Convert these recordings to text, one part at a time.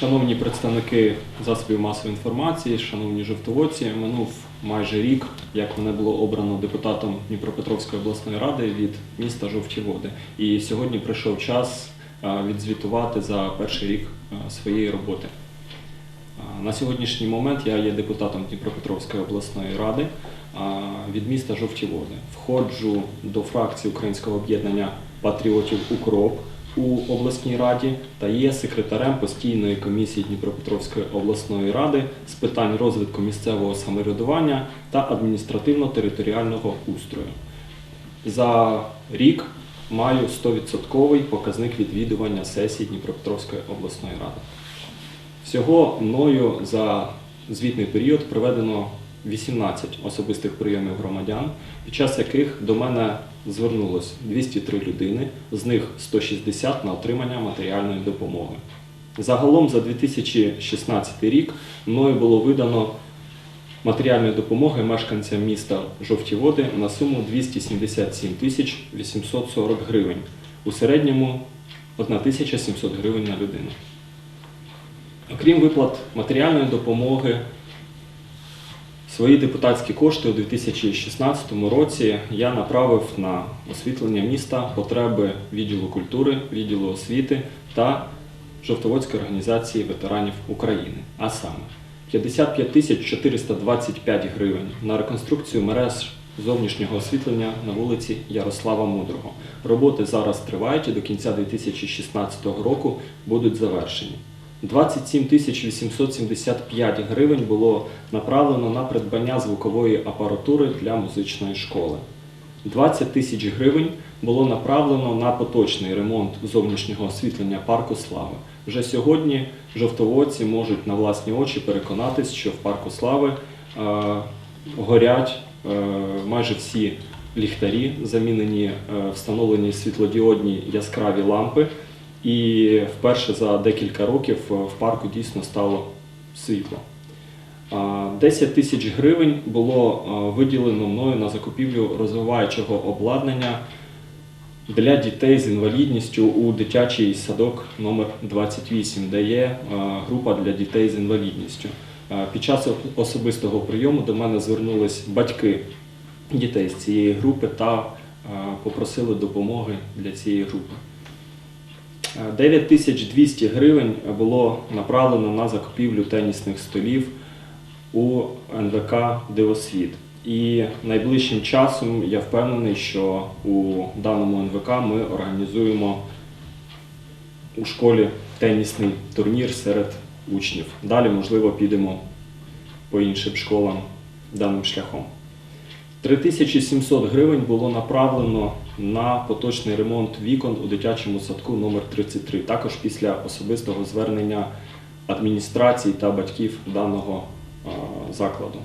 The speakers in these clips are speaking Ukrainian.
Шановні представники засобів масової інформації, шановні жовтоводці, минув майже рік, як мене було обрано депутатом Дніпропетровської обласної ради від міста Жовті Води. І сьогодні прийшов час відзвітувати за перший рік своєї роботи. На сьогоднішній момент я є депутатом Дніпропетровської обласної ради від міста Жовті Води. Входжу до фракції Українського об'єднання патріотів Укроп у обласній раді та є секретарем постійної комісії Дніпропетровської обласної ради з питань розвитку місцевого самоврядування та адміністративно-територіального устрою. За рік маю 100% показник відвідування сесії Дніпропетровської обласної ради. Всього мною за звітний період проведено 18 особистих прийомів громадян, під час яких до мене звернулось 203 людини, з них 160 на отримання матеріальної допомоги. Загалом за 2016 рік мною було видано матеріальної допомоги мешканцям міста Жовті Води на суму 277 тисяч 840 гривень. У середньому 1700 гривень на людину. Окрім виплат матеріальної допомоги, свої депутатські кошти у 2016 році я направив на освітлення міста потреби відділу культури, відділу освіти та Жовтоводської організації ветеранів України. А саме 55 тисяч 425 гривень на реконструкцію мереж зовнішнього освітлення на вулиці Ярослава Мудрого. Роботи зараз тривають і до кінця 2016 року будуть завершені. 27 тисяч 875 гривень було направлено на придбання звукової апаратури для музичної школи. 20 тисяч гривень було направлено на поточний ремонт зовнішнього освітлення парку Слави. Вже сьогодні жовтоводці можуть на власні очі переконатись, що в парку Слави е, горять е, майже всі ліхтарі, замінені е, встановлені світлодіодні яскраві лампи. І вперше за декілька років е, в парку дійсно стало світло. А, 10 тисяч гривень було е, виділено мною на закупівлю розвиваючого обладнання для дітей з інвалідністю у дитячий садок номер 28, де є е, група для дітей з інвалідністю. Під час особистого прийому до мене звернулись батьки дітей з цієї групи та попросили допомоги для цієї групи. 9200 гривень було направлено на закупівлю тенісних столів у НВК Дивосвіт. І найближчим часом я впевнений, що у даному НВК ми організуємо у школі тенісний турнір серед учнів. Далі, можливо, підемо по іншим школам даним шляхом. 3700 гривень було направлено на поточний ремонт вікон у дитячому садку номер 33 також після особистого звернення адміністрації та батьків даного закладу.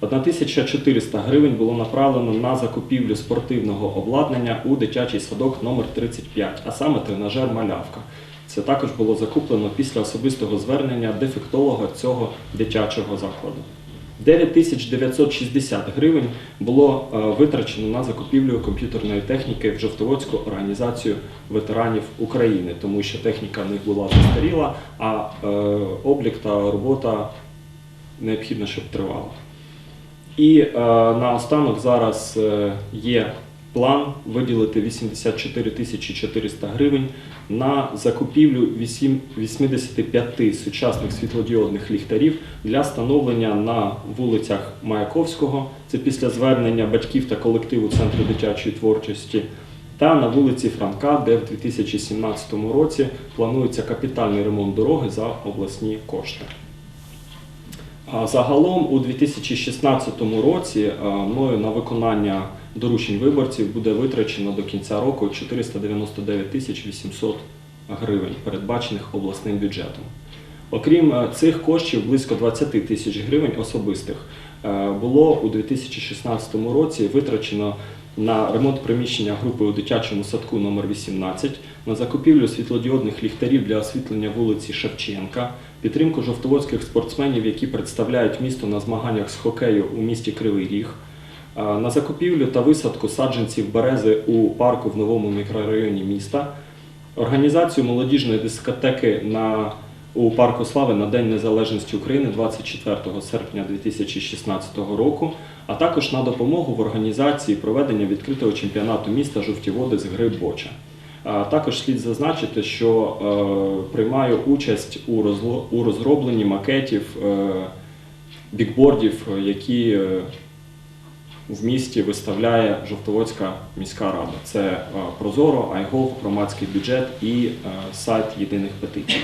1400 гривень було направлено на закупівлю спортивного обладнання у дитячий садок номер 35, а саме тренажер малявка. Це також було закуплено після особистого звернення дефектолога цього дитячого закладу. 9960 гривень було е, витрачено на закупівлю комп'ютерної техніки в Жовтоводську організацію ветеранів України, тому що техніка в них була застаріла, а е, облік та робота необхідно, щоб тривала. І е, наостанок зараз є план виділити 84 тисячі 400 гривень на закупівлю вісім- 85 сучасних світлодіодних ліхтарів для встановлення на вулицях Маяковського, це після звернення батьків та колективу Центру дитячої творчості, та на вулиці Франка, де в 2017 році планується капітальний ремонт дороги за обласні кошти. Загалом у 2016 році мною на виконання доручень виборців буде витрачено до кінця року 499 тисяч 800 гривень, передбачених обласним бюджетом. Окрім е, цих коштів, близько 20 тисяч гривень особистих е, було у 2016 році витрачено на ремонт приміщення групи у дитячому садку номер 18, на закупівлю світлодіодних ліхтарів для освітлення вулиці Шевченка, підтримку жовтоводських спортсменів, які представляють місто на змаганнях з хокею у місті Кривий Ріг, на закупівлю та висадку саджанців берези у парку в новому мікрорайоні міста, організацію молодіжної дискотеки на у Парку Слави на День Незалежності України 24 серпня 2016 року, а також на допомогу в організації проведення відкритого чемпіонату міста жовті води з гри Боча. Також слід зазначити, що е, приймаю участь у, розробленні макетів е, бікбордів, е, які в місті виставляє Жовтоводська міська рада. Це Прозоро, iGov, громадський бюджет і сайт єдиних петицій.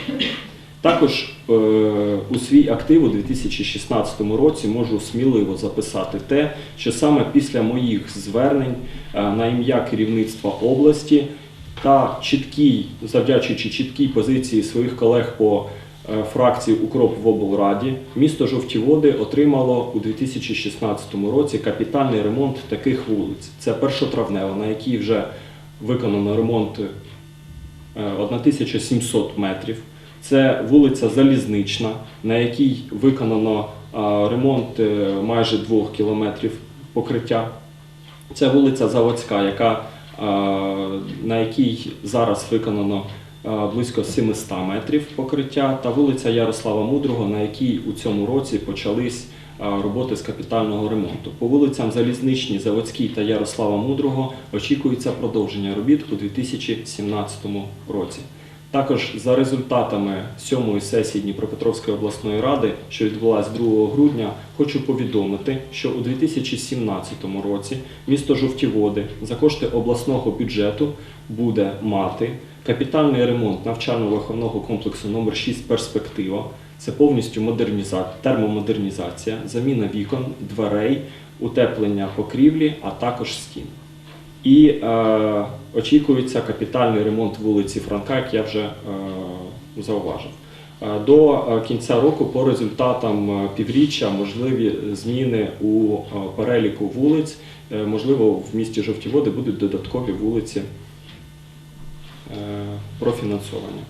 Також е, у свій актив у 2016 році можу сміливо записати те, що саме після моїх звернень е, на ім'я керівництва області та чіткій, завдячуючи чіткій позиції своїх колег по е, фракції Укроп в облраді, місто Жовті Води отримало у 2016 році капітальний ремонт таких вулиць. Це першотравнева, на якій вже виконано ремонт е, 1700 метрів. Це вулиця Залізнична, на якій виконано ремонт е, майже 2 кілометрів покриття. Це вулиця Заводська, на якій зараз виконано близько 700 метрів покриття, та вулиця Ярослава Мудрого, на якій у цьому році почались роботи з капітального ремонту. По вулицям Залізничній, Заводській та Ярослава Мудрого очікується продовження робіт у 2017 році. Також за результатами сьомої сесії Дніпропетровської обласної ради, що відбулася 2 грудня, хочу повідомити, що у 2017 році місто Жовтіводи за кошти обласного бюджету буде мати капітальний ремонт навчально-виховного комплексу номер 6 Перспектива. Це повністю модернізація, термомодернізація, заміна вікон, дверей, утеплення покрівлі, а також стін. І е, очікується капітальний ремонт вулиці Франка, як я вже е, зауважив. Е, До е, кінця року, по результатам е, півріччя, можливі зміни у переліку вулиць. Можливо, в місті Жовті Води будуть додаткові вулиці профінансовані.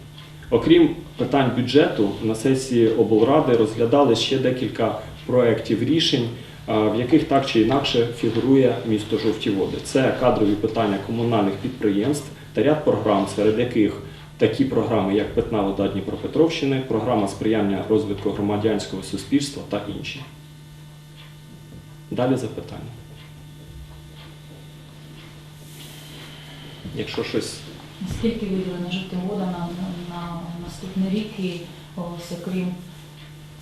Окрім питань бюджету, на сесії облради розглядали ще декілька проєктів рішень, в яких так чи інакше фігурує місто Жовті Води. Це кадрові питання комунальних підприємств та ряд програм, серед яких такі програми, як Питна вода Дніпропетровщини, програма сприяння розвитку громадянського суспільства та інші. Далі запитання. Якщо щось Скільки виділено жовтим вода на, на, на наступний рік і ось окрім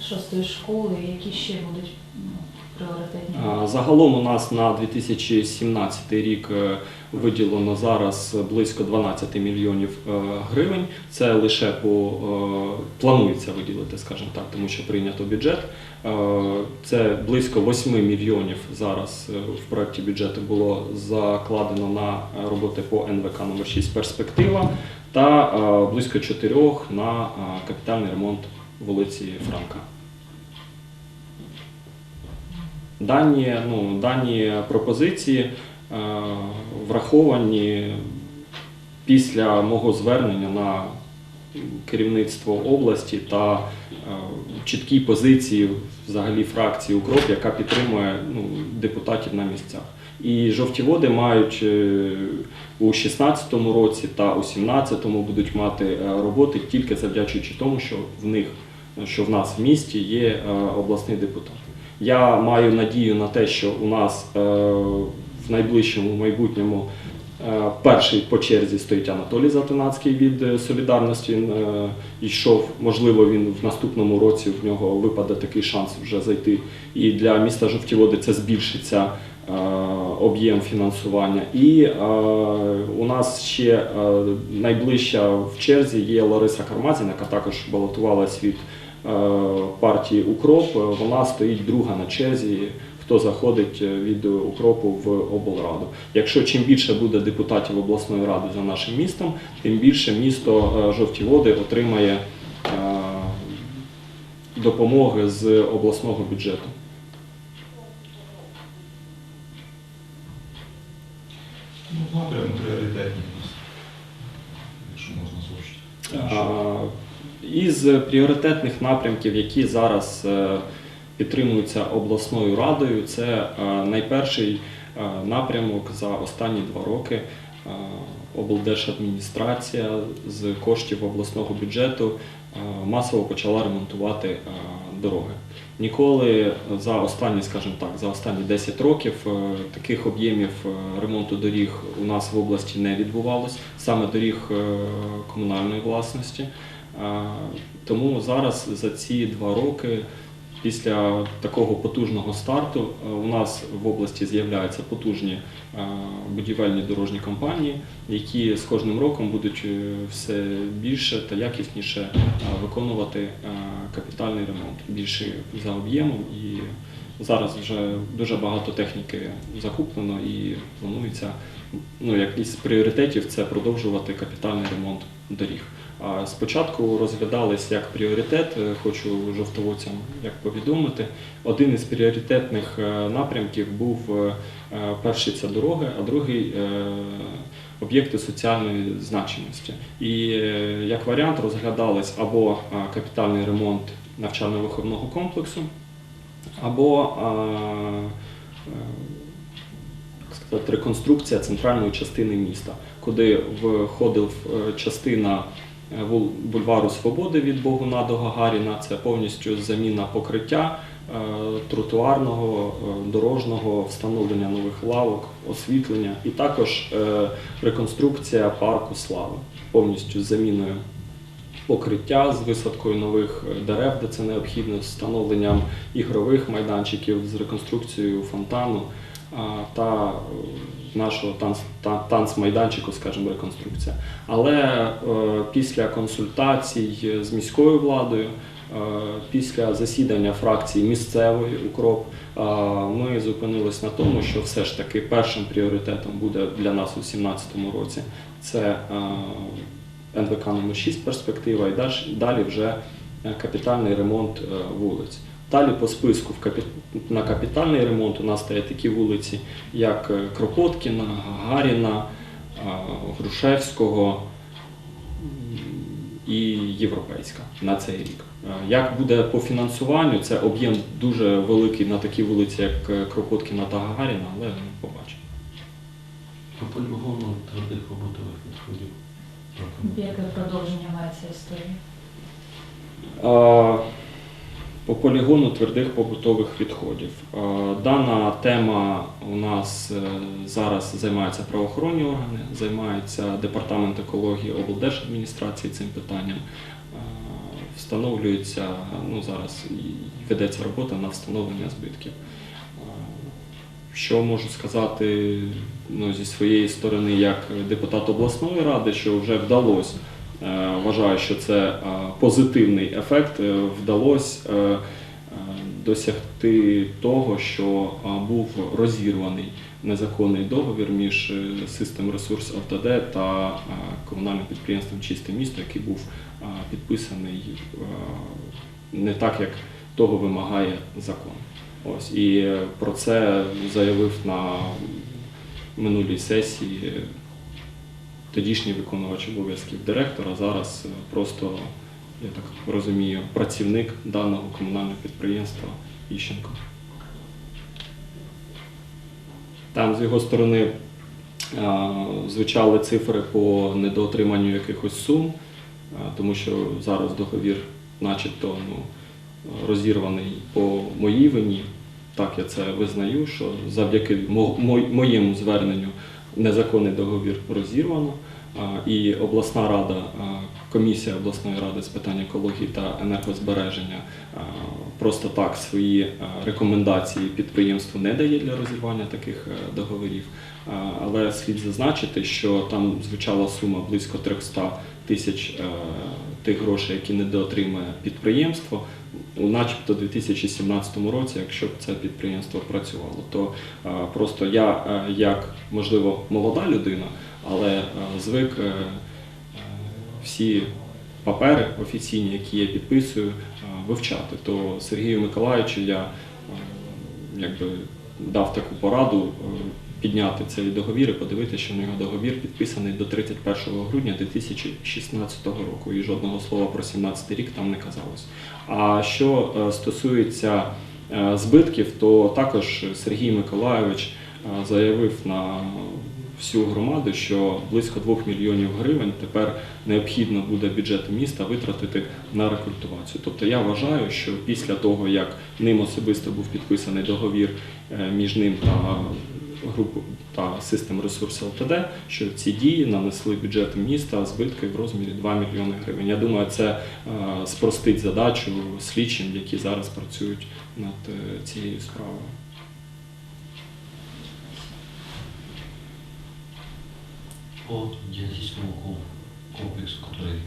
шостої школи, які ще будуть ну, пріоритетні? Загалом у нас на 2017 рік е, виділено зараз близько 12 мільйонів е, гривень. Це лише по е, планується виділити, скажімо так, тому що прийнято бюджет. Це близько 8 мільйонів зараз в проєкті бюджету було закладено на роботи по НВК номер 6 перспектива та близько 4 на капітальний ремонт вулиці Франка. Дані, ну, дані пропозиції е, враховані після мого звернення на керівництво області та е, чіткій позиції взагалі фракції УКРОП, яка підтримує ну, депутатів на місцях. І жовті води мають е, у 2016 році та у 2017 будуть мати е, роботи тільки завдячуючи тому, що в них, що в нас в місті є е, обласний депутат. Я маю надію на те, що у нас е, в найближчому майбутньому е, перший по черзі стоїть Анатолій Затинацький від е, Солідарності. Він йшов, можливо, він в наступному році в нього випаде такий шанс вже зайти. І для міста Жовтіводи це збільшиться об'єм фінансування. І е, у нас ще е, найближча в черзі є Лариса Кармазін, яка також балотувалась від партії Укроп. Е, Вона стоїть друга на черзі. Хто заходить е, від укропу в облраду? Якщо чим більше буде депутатів обласної ради за нашим містом, тим більше місто е, Жовті Води отримає е, допомоги з обласного бюджету. Ну, напрям пріоритетні у нас, якщо можна звучити. А, Із пріоритетних напрямків, які зараз е, підтримуються обласною радою, це е, найперший е, напрямок за останні два роки облдержадміністрація з коштів обласного бюджету масово почала ремонтувати дороги. Ніколи за останні, скажімо так, за останні 10 років таких об'ємів ремонту доріг у нас в області не відбувалось, саме доріг комунальної власності. Тому зараз за ці два роки, після такого потужного старту, е, у нас в області з'являються потужні е, будівельні дорожні компанії, які з кожним роком будуть е, все більше та якісніше виконувати капітальний ремонт, більше за об'ємом. І зараз вже дуже багато техніки закуплено і планується ну, як із пріоритетів це продовжувати капітальний ремонт доріг. Спочатку розглядались як пріоритет, е, хочу жовтоводцям як повідомити. Один із пріоритетних е, напрямків був е, перший це дороги, а другий об'єкти соціальної значимості. І як варіант розглядались або капітальний ремонт навчально-виховного комплексу, або реконструкція центральної частини міста, куди входив частина бульвару Свободи від Богуна до Гагаріна. Це повністю заміна покриття е, тротуарного, е, дорожнього, встановлення нових лавок, освітлення і також е, реконструкція парку Слави повністю заміною покриття з висадкою нових е, дерев, де це необхідно, з встановленням ігрових майданчиків, з реконструкцією фонтану та е, нашого танц, та- танцмайданчику, скажімо, реконструкція. Але е, після консультацій з міською владою, е, після засідання фракції місцевої укроп, е, ми зупинились на тому, що все ж таки першим пріоритетом буде для нас у 2017 році це е, НВК номер 6 перспектива і далі, вже е, капітальний ремонт е, вулиць. Далі по списку на капітальний ремонт у нас стоять такі вулиці, як е, Кропоткіна, Гагаріна, е, Грушевського і Європейська на цей рік. Е, Як буде по фінансуванню, це об'єм дуже великий на такі вулиці, як Кропоткіна та Гагаріна, але ми побачимо. По полігону твердих побутових відходів. Яке продовження має ця історія? По полігону твердих побутових відходів. Е, Дана тема у нас е, зараз займаються правоохоронні органи, займається департамент екології облдержадміністрації цим питанням. Е, Встановлюється, ну зараз ведеться робота на встановлення збитків. Що можу сказати ну, зі своєї сторони, як депутат обласної ради, що вже вдалося Вважаю, що це е, позитивний ефект. Е, Вдалося е, е, досягти того, що е, був розірваний незаконний договір між е, System Resource АвтоД та е, комунальним підприємством Чисте місто, який був е, підписаний е, не так, як того вимагає закон. Ось і е, про це заявив на минулій сесії тодішній виконувач обов'язків директора, зараз е, просто, я так розумію, працівник даного комунального підприємства Іщенко. Там з його сторони звучали цифри по недоотриманню якихось сум, тому що зараз договір, начебто, ну, розірваний по моїй вині. Так, я це визнаю, що завдяки мо- мо- моєму зверненню незаконний договір розірвано. І обласна рада, комісія обласної ради з питань екології та енергозбереження просто так свої рекомендації підприємству не дає для розірвання таких е, договорів. Але слід зазначити, що там звучала сума близько 300 тисяч е, тих грошей, які недоотримує підприємство. У начебто 2017 році, якщо б це підприємство працювало, то просто я, е, як можливо молода людина, але е, звик е, е, всі папери офіційні, які я підписую, вивчати. То Сергію Миколаївичу я якби дав таку пораду підняти цей договір і подивитися, що на його договір підписаний до 31 грудня 2016 року. І жодного слова про 17 рік там не казалось. А що стосується збитків, то також Сергій Миколайович е, заявив на всю громаду, що близько 2 мільйонів гривень тепер необхідно буде бюджету міста витратити на рекультивацію. Тобто я вважаю, що після того, як ним особисто був підписаний договір е, між ним та групою та System Resource Ltd, що ці дії нанесли бюджету міста збитки в розмірі 2 мільйони гривень. Я думаю, це е, спростить задачу слідчим, які зараз працюють над е, цією справою. По диетическому ком- комплексу, который...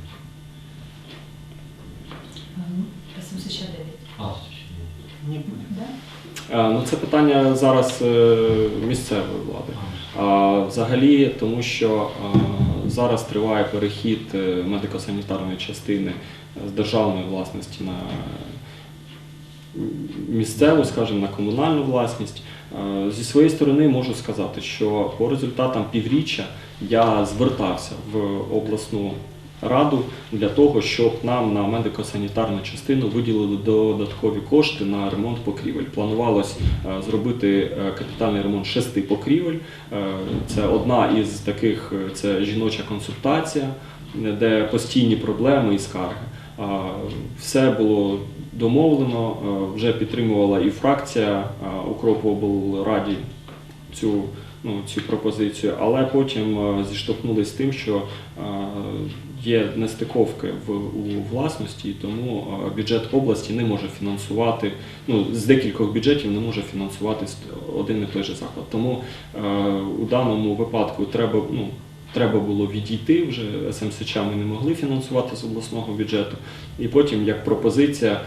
Ем, 89. А, не будет. Да? Е, Ну, це питання зараз е, місцевої влади. А взагалі, тому що е, зараз триває перехід е, медико-санітарної частини з державної власності на місцеву, скажімо, на комунальну власність. Е, Зі своєї сторони можу сказати, що по результатам півріччя я звертався в обласну раду для того, щоб нам на медико-санітарну частину виділили додаткові кошти на ремонт покрівель. Планувалось е, зробити е, капітальний ремонт шести покрівель. Це одна із таких, це жіноча консультація, де постійні проблеми і скарги. Все було домовлено, е, вже підтримувала і фракція е, Укроповраді цю, ну, цю пропозицію, але потім е, зіштовхнулися з тим, що є нестиковки в, у власності, тому бюджет області не може фінансувати, ну, з декількох бюджетів не може фінансувати один і той же заклад. Тому у даному випадку треба, ну, треба було відійти вже СМСЧ ми не могли фінансувати з обласного бюджету. І потім, як пропозиція,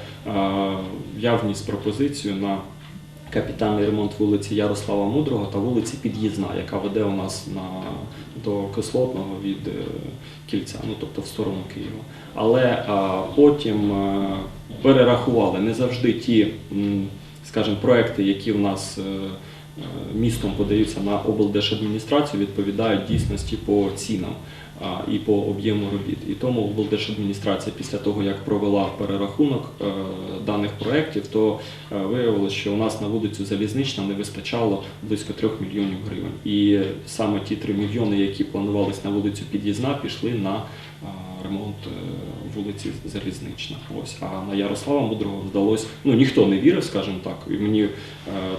я вніс пропозицію на капітальний ремонт вулиці Ярослава Мудрого та вулиці Під'їзна, яка веде у нас на, до Кислотного від е, кільця, ну тобто в сторону Києва. Але е, потім е, перерахували не завжди ті, скажімо, проекти, які в нас е, е, містом подаються на облдержадміністрацію, відповідають дійсності по цінам і по об'єму робіт. І тому облдержадміністрація після того, як провела перерахунок е, даних проєктів, то е, виявилося, що у нас на вулицю Залізнична не вистачало близько 3 мільйонів гривень. І саме ті 3 мільйони, які планувались на вулицю Під'їзна, пішли на е, ремонт е, вулиці Залізнична. Ось а на Ярослава Мудрого вдалося. Ну ніхто не вірив, скажімо так. І мені е,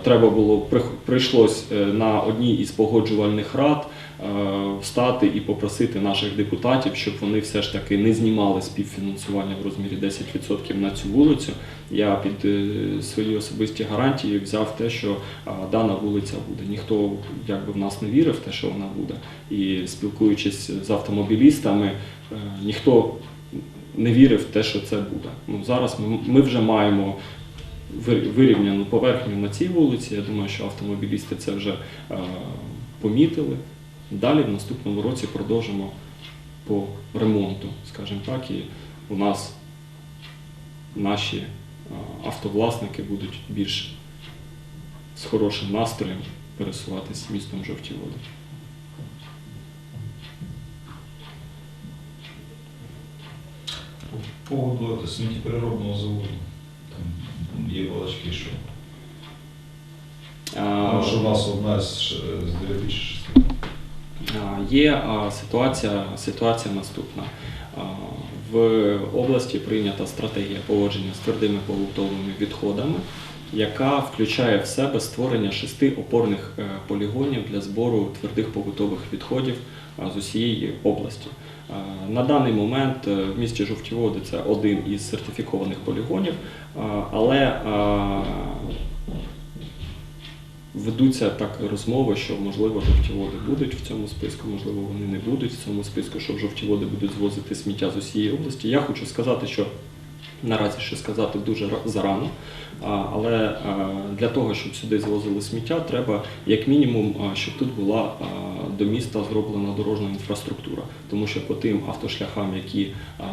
треба було прийшлось е, на одній із погоджувальних рад встати і попросити наших депутатів, щоб вони все ж таки не знімали співфінансування в розмірі 10% на цю вулицю. Я під е, свої особисті гарантії взяв те, що дана вулиця буде. Ніхто якби в нас не вірив те, що вона буде. І спілкуючись з автомобілістами, е, ніхто не вірив в те, що це буде. Ну, зараз ми, вже маємо вир- вирівняну поверхню на цій вулиці. Я думаю, що автомобілісти це вже е, помітили. Далі в наступному році продовжимо по ремонту, скажімо так, і у нас наші е, автовласники будуть більш з хорошим настроєм пересуватись містом жовті води. По поводу сміттєпереробного заводу. Там є балачки, що. А, Тому що в нас одна з, ш- з 2006. А, Є ситуація, ситуація наступна. В області прийнята стратегія поводження з твердими побутовими відходами, яка включає в себе створення шести опорних е, полігонів для збору твердих побутових відходів з усієї області. На даний момент е, в місті Жовті Води це один із сертифікованих полігонів, але Ведуться так розмови, що можливо жовті води будуть в цьому списку, можливо, вони не будуть в цьому списку, що жовті води будуть звозити сміття з усієї області. Я хочу сказати, що наразі ще сказати дуже ра- зарано, але для того, щоб сюди звозили сміття, треба як мінімум, щоб тут була до міста зроблена дорожня інфраструктура, тому що по тим автошляхам, які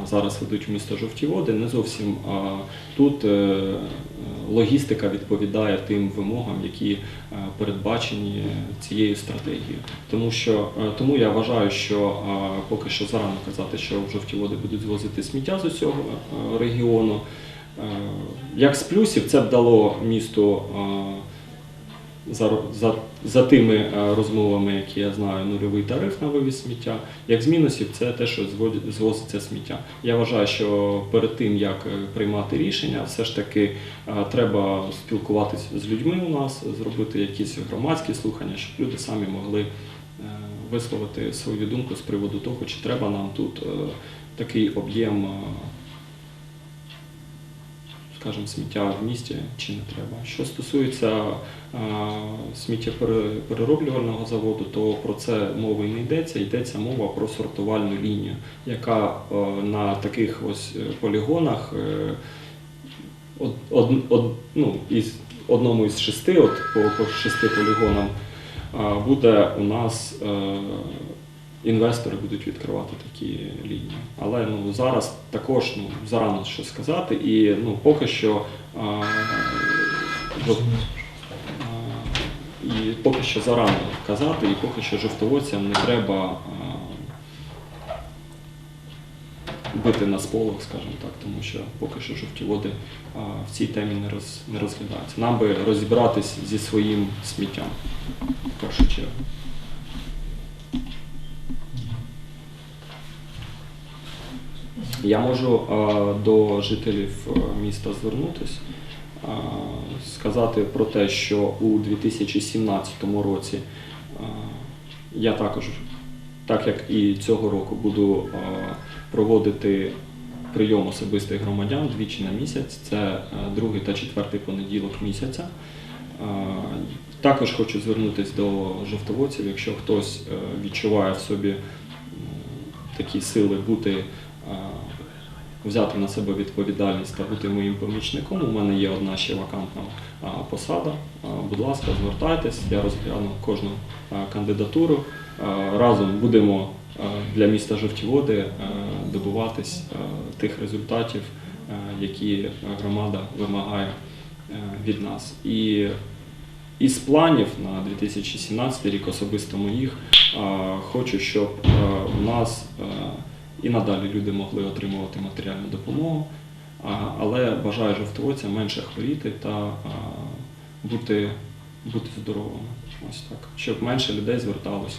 зараз ведуть в місто жовті води, не зовсім тут е, логістика відповідає тим вимогам, які е, передбачені цією стратегією. Тому що е, тому я вважаю, що поки що зарано казати, що в жовті води будуть звозити сміття з усього регіону. Як з плюсів, це б дало місту за, за, за тими е, розмовами, які я знаю, нульовий тариф на вивіз сміття. Як з мінусів, це те, що звозиться сміття. Я вважаю, що перед тим як е, приймати рішення, все ж таки е, треба спілкуватися з людьми у нас, зробити якісь громадські слухання, щоб люди самі могли висловити свою думку з приводу того, чи треба нам тут такий об'єм. Скажімо, сміття в місті чи не треба. Що стосується сміттєперероблювального заводу, то про це мови не йдеться. Йдеться мова про сортувальну лінію, яка е, на таких ось е, полігонах е, од, од, од, ну, із одному із шести, от по, по шести полігонам, буде у нас. Інвестори будуть відкривати такі лінії. Але ну, зараз також ну, зарано щось сказати. І ну, поки що а, а, і поки що зарано казати, і поки що жовтоводцям не треба а, бити на сполох, скажімо так, тому що поки що жовті води а, в цій темі не, роз, не розглядаються. Нам би розібратись зі своїм сміттям в першу чергу. Я можу е, до жителів е, міста звернутися, е, сказати про те, що у 2017 році я також, так як і цього року, буду проводити прийом особистих громадян двічі на місяць. Це другий та четвертий понеділок місяця. Також хочу звернутися до жовтоводців, якщо хтось відчуває в собі такі сили бути, взяти на себе відповідальність та бути моїм помічником. У мене є одна ще вакантна посада. Будь ласка, звертайтесь, я розгляну кожну кандидатуру. Разом будемо для міста Жовтіводи добуватись тих результатів, які громада вимагає від нас. І із планів на 2017 рік, особисто моїх, хочу, щоб у нас і надалі люди могли отримувати матеріальну допомогу, але бажаю жовтоводцям менше хворіти та бути, бути здоровими. Ось так. Щоб менше людей зверталось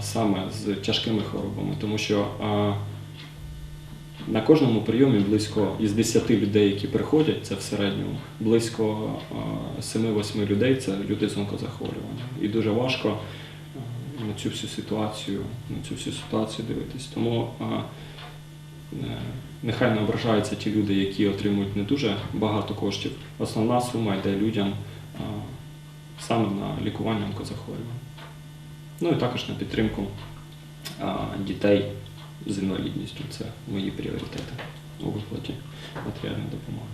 саме з тяжкими хворобами, тому що на кожному прийомі близько із 10 людей, які приходять, це в середньому, близько е, 7-8 людей це люди з онкозахворюванням. І дуже важко на цю всю ситуацію, на цю всю ситуацію дивитись. Тому нехай не ображаються ті люди, які отримують не дуже багато коштів. Основна сума йде людям саме на лікування онкозахворювань. Ну і також на підтримку дітей з інвалідністю. Це мої пріоритети у виплаті матеріальної допомоги.